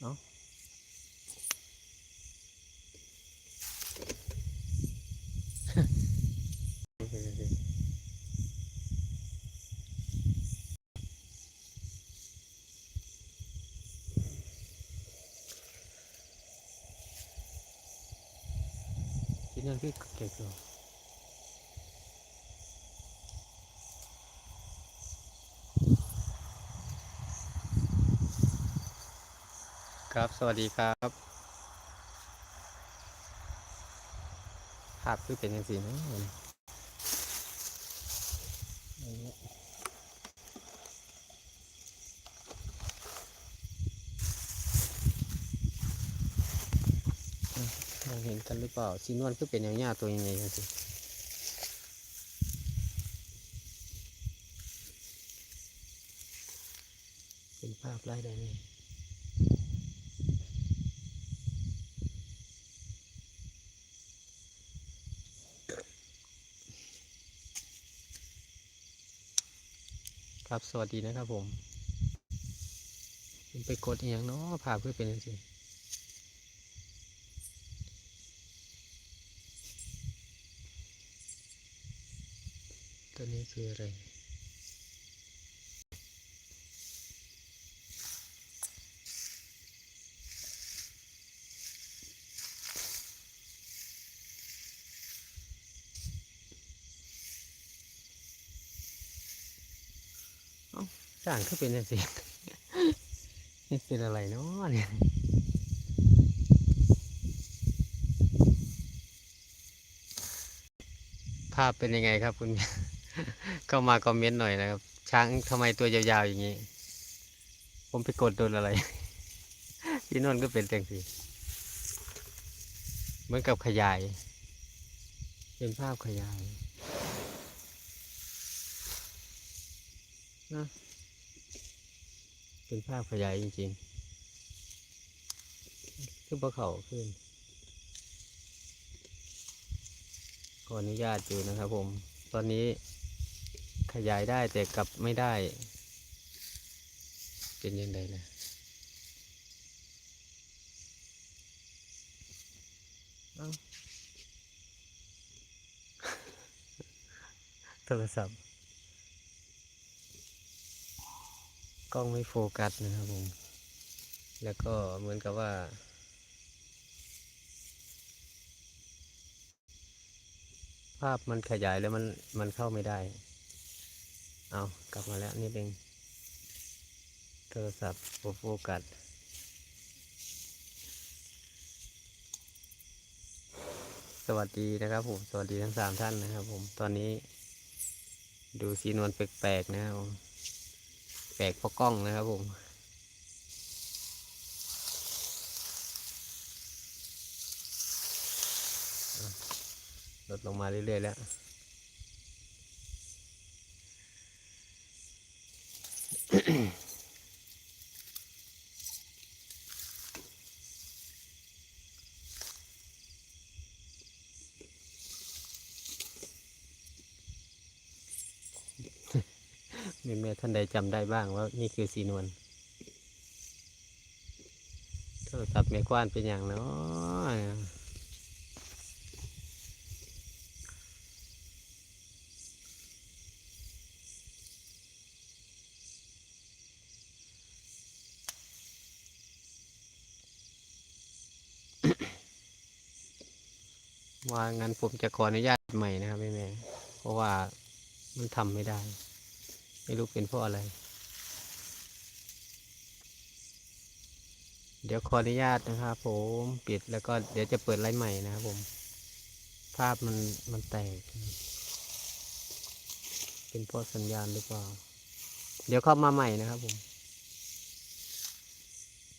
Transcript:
เนาะที่นั่นคือเก่งตัว ครับ สวัสดีครับ ภาพคือเป็นยังสีนะเราเห็นกันหรือเปล่าสีนวลคือเป็นอย่างนี้ตัวยังไงกันสิเป็นภาพไล่ได้ไครับสวัสดีนะครับผมไปกดอย่างเนาะภาพคือเป็นยังไงตัวนี้คืออะไร สร้างคือเป็นยังไงนี่เป็นอะไรเนาะเนี่ยภาพเป็นยังไงครับคุณ ก็มาคอมเมนต์หน่อยนะครับ ช้างทำไมตัวยาวๆอย่างนี้ ผมไปกดโดนอะไร พี่นนท์ก็เป็นจังสิเหมือนกับขยาย เป็นภาพขยายนะ เป็นภาพขยายจริงๆ ขึ้นภูเขาขึ้น ขออนุญาตอยู่นะครับผม ตอนนี้ขยายได้แต่กลับไม่ได้ เป็นยังไงนะโทรศัพท์ กล้องไม่โฟกัสนะครับผม แล้วก็เหมือนกับว่า ภาพมันขยายแล้วมันมันเข้าไม่ได้ เอากลับมาแล้วนิดนึงโทรศัพท์โฟกัสสวัสดีนะครับผม สวัสดีทั้งสามท่านนะครับผม ตอนนี้ ดูสีนวลแปลกๆนะครับผม ปลกเพราะกล้องนะครับผม ลดลงมาเรื่อยๆแล้วแม่แม่ท่านใดจำได้บ้างว่านี่คือสีนวลโทรศัพท์แม่กว้านเป็นอย่างเนาะว่างั้นผมจะขออนุญาตใหม่นะครับแม่แม่เพราะว่ามันทำไม่ได้ ไม่รู้เป็นเพราะอะไร เดี๋ยวขออนุญาตนะครับผมปิดแล้วก็เดี๋ยวจะเปิดไลฟ์ใหม่นะครับผม ภาพมันมันแตก เป็นเพราะสัญญาณหรือเปล่า เดี๋ยวเข้ามาใหม่นะครับผม